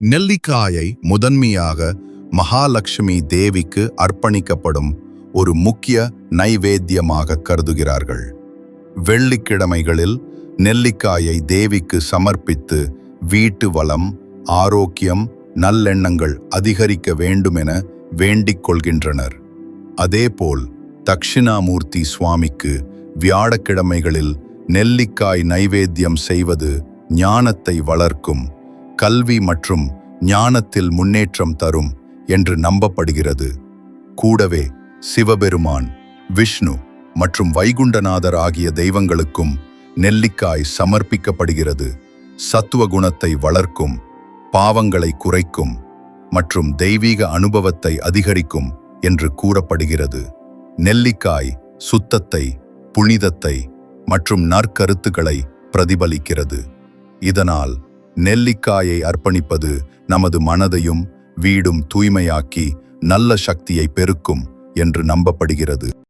நெல்லிக்காயை முதன்மையாக மகாலட்சுமி தேவிக்கு அர்ப்பணிக்கப்படும் ஒரு முக்கிய நைவேத்தியமாக கருதுகிறார்கள். வெள்ளிக்கிழமைகளில் நெல்லிக்காயை தேவிக்கு சமர்ப்பித்து வீட்டு வளம் ஆரோக்கியம் நல்லெண்ணங்கள் அதிகரிக்க வேண்டுமென வேண்டிக் கொள்கின்றனர். அதேபோல் தக்ஷிணாமூர்த்தி சுவாமிக்கு வியாழக்கிழமைகளில் நெல்லிக்காய் நைவேத்தியம் செய்வது ஞானத்தை வளர்க்கும் கல்வி மற்றும் ஞானத்தில் முன்னேற்றம் தரும் என்று நம்பப்படுகிறது. கூடவே சிவபெருமான் விஷ்ணு மற்றும் வைகுண்டநாதர் ஆகிய தெய்வங்களுக்கும் நெல்லிக்காய் சமர்ப்பிக்கப்படுகிறது. சத்துவ குணத்தை வளர்க்கும் பாவங்களை குறைக்கும் மற்றும் தெய்வீக அனுபவத்தை அதிகரிக்கும் என்று கூறப்படுகிறது. நெல்லிக்காய் சுத்தத்தை புனிதத்தை மற்றும் நற்கருத்துக்களை பிரதிபலிக்கிறது. இதனால் நெல்லிக்காயை அர்ப்பணிப்பது நமது மனதையும் வீடும் தூய்மையாக்கி நல்ல சக்தியை பெருக்கும் என்று நம்பப்படுகிறது.